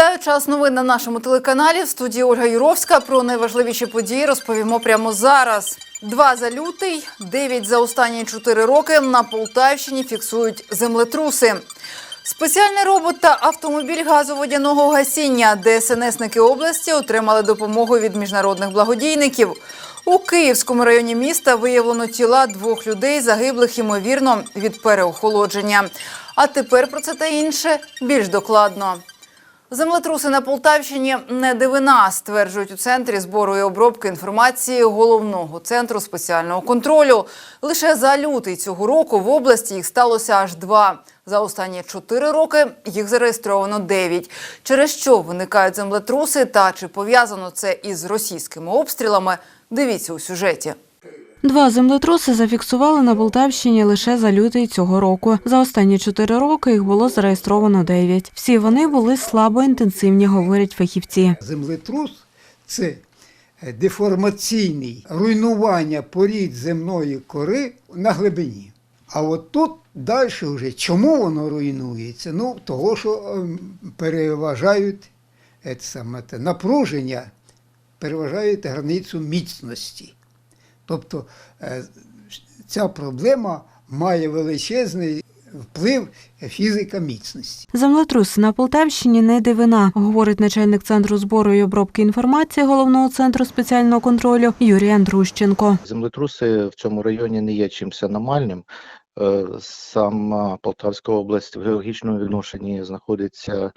Вітаю час новин на нашому телеканалі. В студії Ольга Юровська. Про найважливіші події розповімо прямо зараз. Два за лютий, дев'ять за останні чотири роки на Полтавщині фіксують землетруси. Спеціальний робот та автомобіль газоводяного гасіння ДСНСники області отримали допомогу від міжнародних благодійників. У Київському районі міста виявлено тіла двох людей, загиблих ймовірно від переохолодження. А тепер про це та інше більш докладно. Землетруси на Полтавщині не дивина, стверджують у центрі збору і обробки інформації головного центру спеціального контролю. Лише за лютий цього року в області їх сталося аж два. За останні чотири роки їх зареєстровано дев'ять. Через що виникають землетруси та чи пов'язано це із російськими обстрілами? Дивіться у сюжеті. Два землетруси зафіксували на Полтавщині лише за лютий цього року. За останні чотири роки їх було зареєстровано дев'ять. Всі вони були слабоінтенсивні, говорять фахівці. Землетрус це деформаційний руйнування порід земної кори на глибині. А от тут далі вже чому воно руйнується? Ну, того, що ем, переважають е, це саме, напруження, переважають границю міцності. Тобто е, ця проблема має величезний вплив фізика міцності. землетрус на Полтавщині не дивина, говорить начальник центру збору і обробки інформації головного центру спеціального контролю Юрій Андрущенко. Землетруси в цьому районі не є чимось аномальним. Е, Сама Полтавська область в геологічному відношенні знаходиться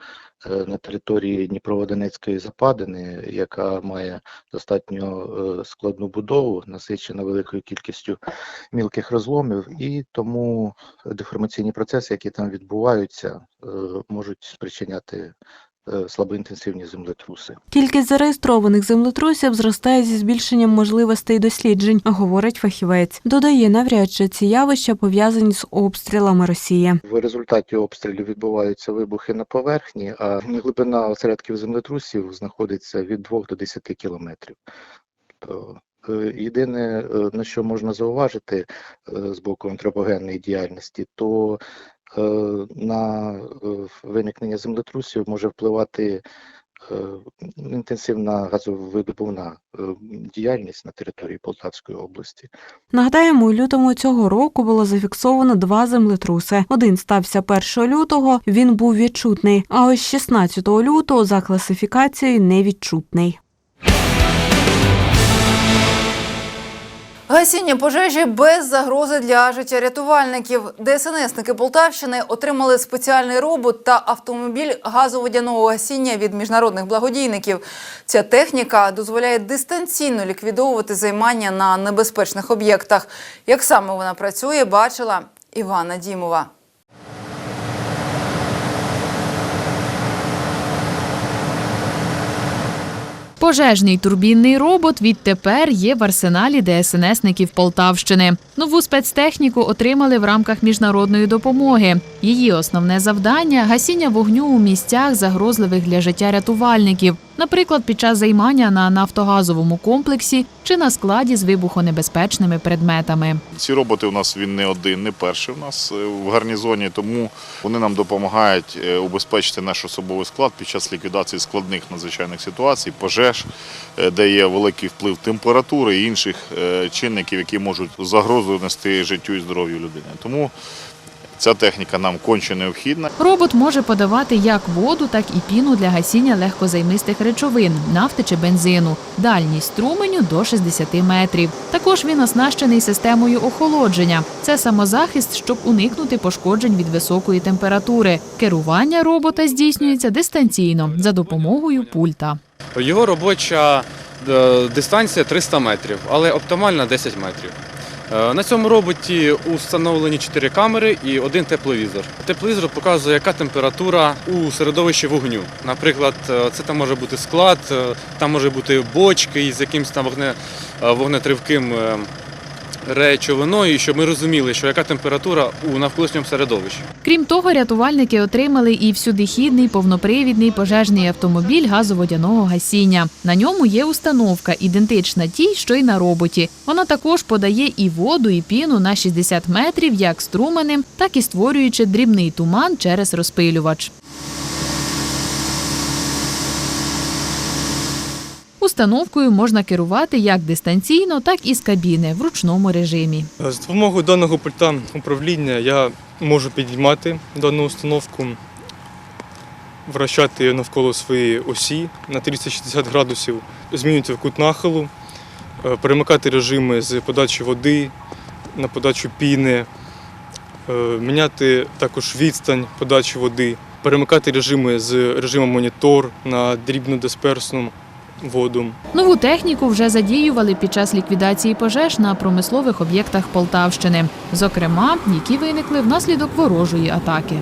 е, на території Дніпроводонецької западини, яка має достатньо е, складну будову, насичена великою кількістю мілких розломів, і тому деформаційні процеси, які там відбуваються, е, можуть спричиняти е, слабоінтенсивні землетруси. Кількість зареєстрованих землетрусів зростає зі збільшенням можливостей досліджень, говорить фахівець. Додає, навряд чи ці явища пов'язані з обстрілами Росії. В результаті обстрілів відбуваються вибухи на поверхні, а глибина осередків землетрусів знаходиться від 2 до 10 кілометрів. То, е, Єдине, е, на що можна зауважити е, з боку антропогенної діяльності, то е, на е, виникнення землетрусів може впливати е, інтенсивна газовидобувна е, діяльність на території Полтавської області. Нагадаємо, у лютому цього року було зафіксовано два землетруси. Один стався 1 лютого, він був відчутний, а ось 16 лютого за класифікацією невідчутний. Гасіння пожежі без загрози для життя рятувальників. ДСНСники Полтавщини отримали спеціальний робот та автомобіль газоводяного гасіння від міжнародних благодійників. Ця техніка дозволяє дистанційно ліквідовувати займання на небезпечних об'єктах. Як саме вона працює, бачила Івана Дімова. Пожежний турбінний робот відтепер є в арсеналі ДСНСників Полтавщини. Нову спецтехніку отримали в рамках міжнародної допомоги. Її основне завдання гасіння вогню у місцях, загрозливих для життя рятувальників, наприклад, під час займання на нафтогазовому комплексі чи на складі з вибухонебезпечними предметами. Ці роботи у нас він не один, не перший у нас е, в гарнізоні, тому вони нам допомагають е, убезпечити наш особовий склад під час ліквідації складних надзвичайних ситуацій, пожеж, е, де є великий вплив температури і інших чинників, які можуть загрозу нести життю і здоров'ю людини. Тому ця техніка нам конче необхідна. Робот може подавати як воду, так і піну для гасіння легкозаймистих речовин, нафти чи бензину. Дальність струменю до 60 метрів. Також він оснащений системою охолодження. Це самозахист, щоб уникнути пошкоджень від високої температури. Керування робота здійснюється дистанційно за допомогою пульта. Його робоча е, дистанція 300 метрів, але оптимальна 10 метрів. Е, На цьому роботі установлені чотири камери і один тепловізор. Тепловізор показує, яка температура у середовищі вогню. Наприклад, е, це там може бути склад, е, там може бути бочки із якимось там вогне, вогнетривким речовиною, щоб ми розуміли, що яка температура у навколишньому середовищі. Крім того, рятувальники отримали і всюдихідний повнопривідний пожежний автомобіль газоводяного гасіння. На ньому є установка, ідентична тій, що й на роботі. Вона також подає і воду, і піну на 60 метрів, як струменем, так і створюючи дрібний туман через розпилювач. 60 метрів. Але оптимальна 10 метрів. На цьому роботі установка ідентична тій, що й на роботі. Вона також подає і воду, і піну на 60 метрів, як струменем, так і створюючи дрібний туман через розпилювач. Установкою можна керувати як дистанційно, так і з кабіни в ручному режимі. З допомогою даного пульта управління я можу підіймати дану установку, вращати її навколо своєї осі на 360 градусів, змінювати кут нахилу, е, перемикати режими з подачі води на подачу піни, е, міняти також відстань подачі води, перемикати режими з режиму монітор на дрібнодисперсну воду. Нову техніку вже задіювали під час ліквідації пожеж на промислових об'єктах Полтавщини, зокрема, які виникли внаслідок ворожої атаки.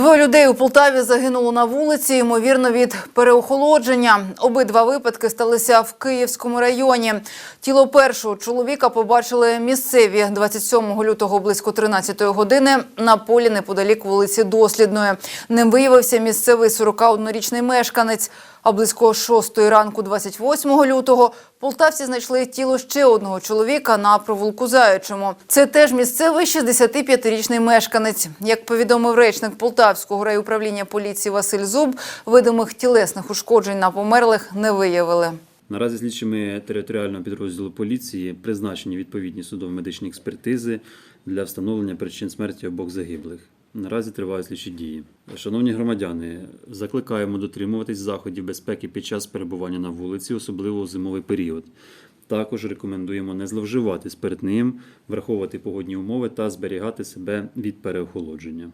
Двоє людей у Полтаві загинуло на вулиці, ймовірно, від переохолодження. Обидва випадки сталися в Київському районі. Тіло першого чоловіка побачили місцеві 27 лютого близько 13 години на полі неподалік вулиці Дослідної. Ним виявився місцевий 41-річний мешканець. А близько 6 ранку 28 лютого полтавці знайшли тіло ще одного чоловіка на провулку Заячому. Це теж місцевий 65-річний мешканець. Як повідомив речник Полтавського райуправління поліції Василь Зуб, видимих тілесних ушкоджень на померлих не виявили. Наразі слідчими територіального підрозділу поліції призначені відповідні судово-медичні експертизи для встановлення причин смерті обох загиблих. Наразі тривають слідчі дії. Шановні громадяни, закликаємо дотримуватись заходів безпеки під час перебування на вулиці, особливо у зимовий період. Також рекомендуємо не зловживати спиртним, враховувати погодні умови та зберігати себе від переохолодження.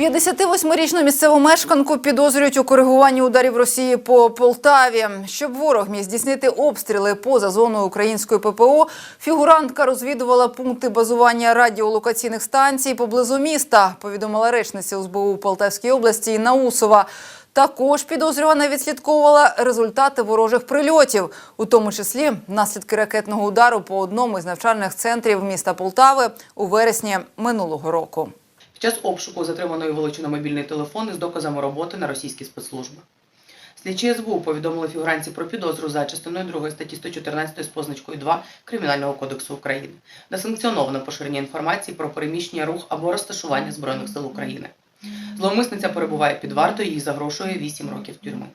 58-річну місцеву мешканку підозрюють у коригуванні ударів Росії по Полтаві. Щоб ворог міг здійснити обстріли поза зоною української ППО, фігурантка розвідувала пункти базування радіолокаційних станцій поблизу міста, повідомила речниця СБУ Полтавській області Інна Усова. Також підозрювана відслідковувала результати ворожих прильотів, у тому числі наслідки ракетного удару по одному із навчальних центрів міста Полтави у вересні минулого року. Час обшуку затриманої вилучено мобільний телефон із доказами роботи на російські спецслужби. Слідчі СБУ повідомили фігуранці про підозру за частиною 2 статті 114 з позначкою 2 Кримінального кодексу України на санкціоноване поширення інформації про переміщення рух або розташування Збройних сил України. Зловмисниця перебуває під вартою, їй загрошує 8 років тюрми.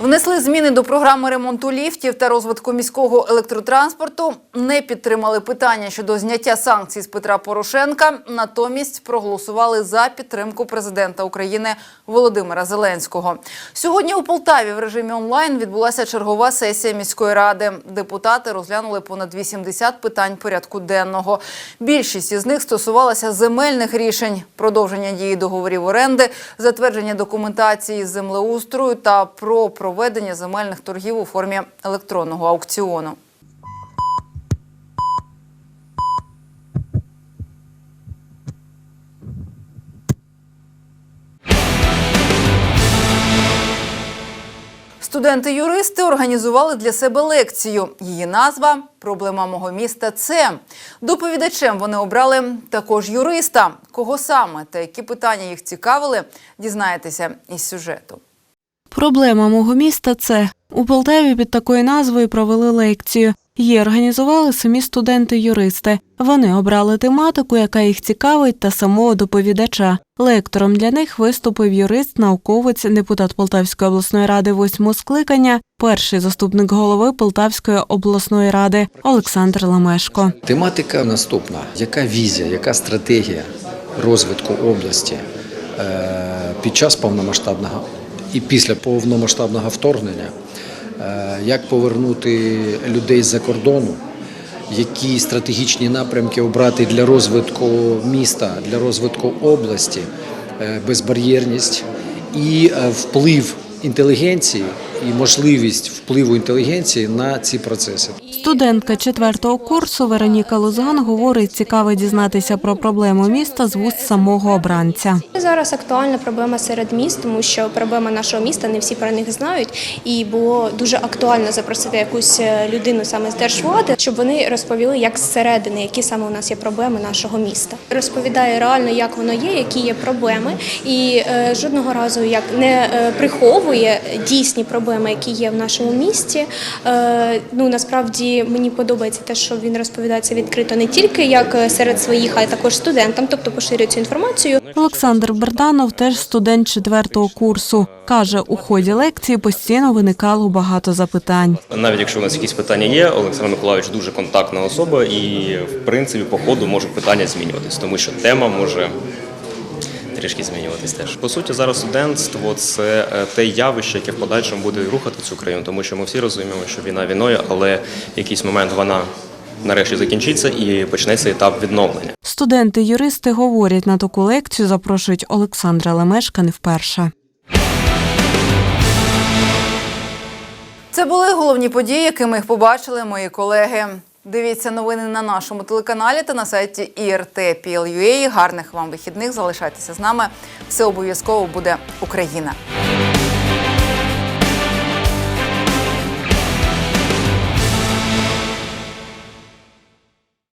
Внесли зміни до програми ремонту ліфтів та розвитку міського електротранспорту. Не підтримали питання щодо зняття санкцій з Петра Порошенка. Натомість проголосували за підтримку президента України Володимира Зеленського. Сьогодні у Полтаві в режимі онлайн відбулася чергова сесія міської ради. Депутати розглянули понад 80 питань порядку денного. Більшість із них стосувалася земельних рішень, продовження дії договорів оренди, затвердження документації з землеустрою та про проведення земельних торгів у формі електронного аукціону. Студенти-юристи організували для себе лекцію. Її назва Проблема мого міста це. Доповідачем вони обрали також юриста. Кого саме та які питання їх цікавили, дізнаєтеся із сюжету. Проблема мого міста це у Полтаві під такою назвою провели лекцію. Її організували самі студенти-юристи. Вони обрали тематику, яка їх цікавить, та самого доповідача. Лектором для них виступив юрист, науковець, депутат Полтавської обласної ради восьмого скликання, перший заступник голови Полтавської обласної ради Олександр Ламешко. Тематика наступна: яка візія, яка стратегія розвитку області е, під час повномасштабного і після повномасштабного вторгнення, Е, як повернути людей з-за кордону, які стратегічні напрямки обрати для розвитку міста, для розвитку області, е, безбар'єрність і е, вплив інтелігенції і можливість впливу інтелігенції на ці процеси. Студентка четвертого курсу Вероніка Лузган говорить, цікаво дізнатися про проблему міста з вуст самого обранця. Зараз актуальна проблема серед міст, тому що проблема нашого міста не всі про них знають, і було дуже актуально запросити якусь е, людину саме з держвлади, щоб вони розповіли, як зсередини, які саме у нас є проблеми нашого міста. Розповідає реально, як воно є, які є проблеми, і е, жодного разу як не е, приховує дійсні проблеми. Проблеми, які є в нашому місті. Е, Ну насправді мені подобається те, що він розповідається відкрито не тільки як е, серед своїх, а й також студентам, тобто поширює цю інформацію. Олександр Берданов теж студент четвертого курсу. Каже, у ході лекції постійно виникало багато запитань. Навіть якщо у нас якісь питання є, Олександр Миколаївич дуже контактна особа, і в принципі по ходу можуть питання змінюватись, тому що тема може трішки змінюватись теж. По суті, зараз студентство це е, те явище, яке в подальшому буде рухати цю країну, тому що ми всі розуміємо, що війна війною, але в якийсь момент вона нарешті закінчиться і почнеться етап відновлення. Студенти-юристи говорять на таку лекцію, запрошують Олександра Лемешка не вперше. Це були головні події, якими їх побачили мої колеги. Дивіться новини на нашому телеканалі та на сайті IRT.PL.UA. Гарних вам вихідних. Залишайтеся з нами. Все обов'язково буде Україна.